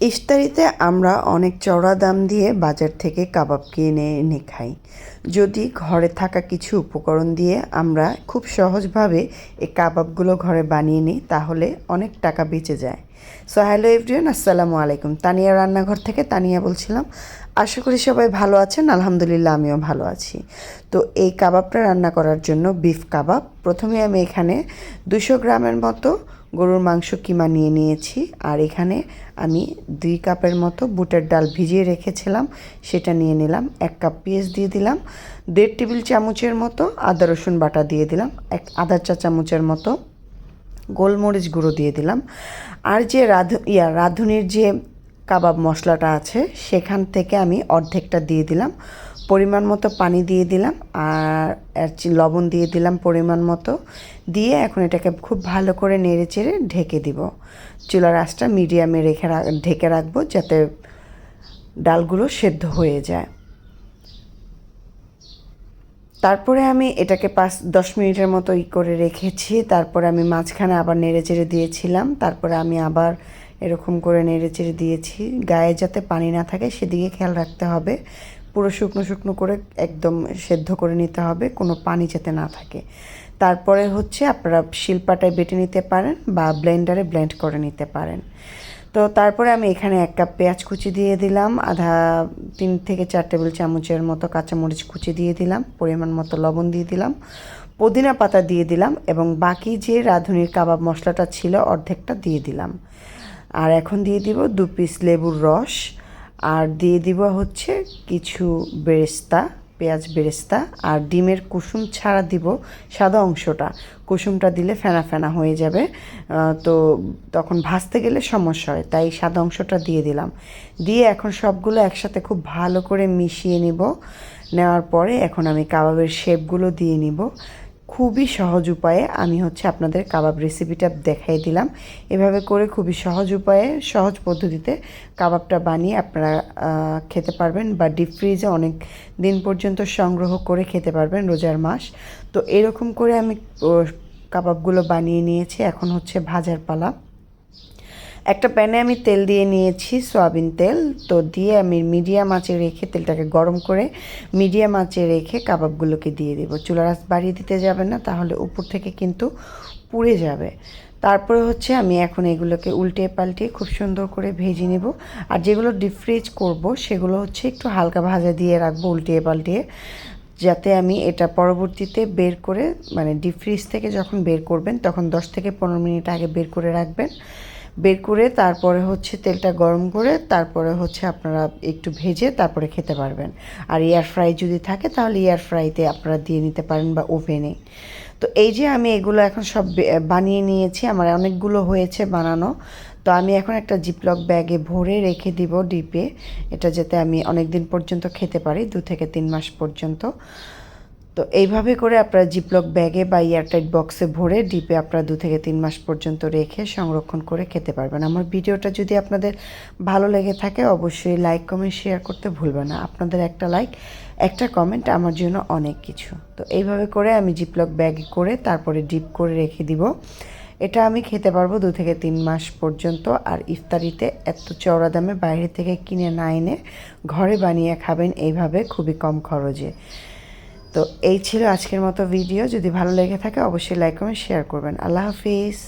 ইফতারিতে আমরা অনেক চড়া দাম দিয়ে বাজার থেকে কাবাব কিনে এনে খাই। যদি ঘরে থাকা কিছু উপকরণ দিয়ে আমরা খুব সহজভাবে এই কাবাবগুলো ঘরে বানিয়ে নিই, তাহলে অনেক টাকা বেঁচে যায়। সো, হ্যালো এভরিওন আসসালামু আলাইকুম। তানিয়া রান্নাঘর থেকে তানিয়া বলছিলাম। আশা করি সবাই ভালো আছেন। আলহামদুলিল্লাহ, আমিও ভালো আছি। তো এই কাবাবটা রান্না করার জন্য বিফ কাবাব। প্রথমে আমি এখানে দুশো গ্রামের মতো গরুর মাংস কিমা নিয়ে নিয়েছি। আর এখানে আমি দুই কাপের মতো বুটের ডাল ভিজিয়ে রেখেছিলাম, সেটা নিয়ে নিলাম, এক কাপ পেঁয়াজ দিয়ে দিলাম, দেড় টেবিল চামচের মতো আদা, রসুন বাটা দিয়ে দিলাম, এক আদা চা চামচের মতো গোলমরিচ গুঁড়ো দিয়ে দিলাম। আর যে রাধ, ইয়া, রাঁধুনির যে কাবাব মশলাটা আছে, সেখান থেকে আমি অর্ধেকটা দিয়ে দিলাম। পরিমাণ মতো পানি দিয়ে দিলাম আর লবণ দিয়ে দিলাম পরিমাণ মতো। দিয়ে এখন এটাকে খুব ভালো করে নেড়ে চেড়ে ঢেকে দিব। চুলার আঁচটা মিডিয়ামে রাখ- ঢেকে রাখব যাতে ডালগুলো সেদ্ধ হয়ে যায়। তারপরে আমি এটাকে পাঁচ দশ মিনিটের মতো ই করে রেখেছি। তারপরে আমি মাঝখানে আবার নেড়ে চেড়ে দিয়েছিলাম। তারপরে আমি আবার এরকম করে নেড়ে চেড়ে দিয়েছি। গায়ে যাতে পানি না থাকে সেদিকে খেয়াল রাখতে হবে। পুরো শুকনো শুকনো করে একদম সেদ্ধ করে নিতে হবে, কোনো পানি যাতে না থাকে। তারপরে হচ্ছে আপনারা শিলপাটায় বেটে নিতে পারেন বা ব্লেন্ডারে ব্লেন্ড করে নিতে পারেন। তো তারপরে আমি এখানে এক কাপ পেঁয়াজ কুচি দিয়ে দিলাম, আধা তিন থেকে চার টেবিল চামচের মতো কাঁচামরিচ কুচি দিয়ে দিলাম, পরিমাণ মতো লবণ দিয়ে দিলাম, পুদিনা পাতা দিয়ে দিলাম এবং বাকি যে রাঁধুনির কাবাব মশলাটা ছিল অর্ধেকটা দিয়ে দিলাম। আর এখন দিয়ে দিব দু পিস লেবুর রস। আর দিয়ে দিব হচ্ছে কিছু বেরেস্তা, পেঁয়াজ বেরেস্তা, আর ডিমের কুসুম ছাড়া দিব সাদা অংশটা। কুসুমটা দিলে ফেনা ফেনা হয়ে যাবে। তো তখন ভাজতে গেলে সমস্যা হয়, তাই সাদা অংশটা দিয়ে দিলাম। দিয়ে এখন সবগুলো একসাথে খুব ভালো করে মিশিয়ে নিব। নেওয়ার পরে এখন আমি কাবাবের শেপগুলো দিয়ে নিব। খুবই সহজ উপায়ে আমি হচ্ছে আপনাদের কাবাব রেসিপিটা দেখাই দিলাম। এভাবে করে খুবই সহজ উপায়ে, সহজ পদ্ধতিতে কাবাবটা বানিয়ে আপনারা খেতে পারবেন বা ডিপ ফ্রিজে অনেক দিন পর্যন্ত সংগ্রহ করে খেতে পারবেন রোজার মাস। তো এরকম করে আমি কাবাবগুলো বানিয়ে নিয়েছি। এখন হচ্ছে ভাজার পালা। একটা প্যানে আমি তেল দিয়ে নিয়েছি সয়াবিন তেল। তো দিয়ে আমি মিডিয়াম আঁচে রেখে তেলটাকে গরম করে মিডিয়াম আঁচে রেখে কাবাবগুলোকে দিয়ে দেবো। চুলার আঁচ বাড়িয়ে দিতে যাবে না, তাহলে উপর থেকে কিন্তু পুড়ে যাবে। তারপরে হচ্ছে আমি এখন এগুলোকে উল্টে পাল্টিয়ে খুব সুন্দর করে ভেজে নেব। আর যেগুলো ডিপ ফ্রিজ করব, সেগুলো হচ্ছে একটু হালকা ভাজা দিয়ে রাখব উল্টিয়ে পাল্টিয়ে যাতে আমি এটা পরবর্তীতে বের করে মানে ডিপ ফ্রিজ থেকে যখন বের করবেন, তখন দশ থেকে পনেরো মিনিট আগে বের করে রাখবেন। বের করে তারপরে হচ্ছে তেলটা গরম করে তারপরে হচ্ছে আপনারা একটু ভেজে তারপরে খেতে পারবেন। আর এয়ার ফ্রাই যদি থাকে তাহলে এয়ার ফ্রাইতে আপনারা দিয়ে নিতে পারেন বা ওভেনে তো এই যে আমি এগুলো এখন সব বানিয়ে নিয়েছি, আমার অনেকগুলো হয়েছে বানানো। তো আমি এখন একটা জিপলক ব্যাগে ভরে রেখে দিব ডিপে এটা যাতে আমি অনেক দিন পর্যন্ত খেতে পারি, দু থেকে তিন মাস পর্যন্ত। তো এইভাবে করে আপনারা জিপলক ব্যাগে বা এয়ারটাইট বক্সে ভরে ডিপে আপনারা দু থেকে তিন মাস পর্যন্ত রেখে সংরক্ষণ করে খেতে পারবেন। আমার ভিডিওটা যদি আপনাদের ভালো লেগে থাকে, অবশ্যই লাইক কমেন্ট শেয়ার করতে ভুলবেন না। আপনাদের একটা লাইক একটা কমেন্ট আমার জন্য অনেক কিছু। তো এইভাবে করে আমি জিপলক ব্যাগে করে তারপরে ডিপ করে রেখে দিব। এটা আমি খেতে পারব দু থেকে তিন মাস পর্যন্ত। আর ইফতারিতে এত চওড়া দামে বাইরে থেকে কিনে না এনে ঘরে বানিয়ে খাবেন, এইভাবে খুবই কম খরচে। তো এই ছিল আজকের মতো ভিডিও যদি ভালো লেগে থাকে, অবশ্যই লাইক কমেন্ট শেয়ার করবেন। আল্লাহ হাফিজ।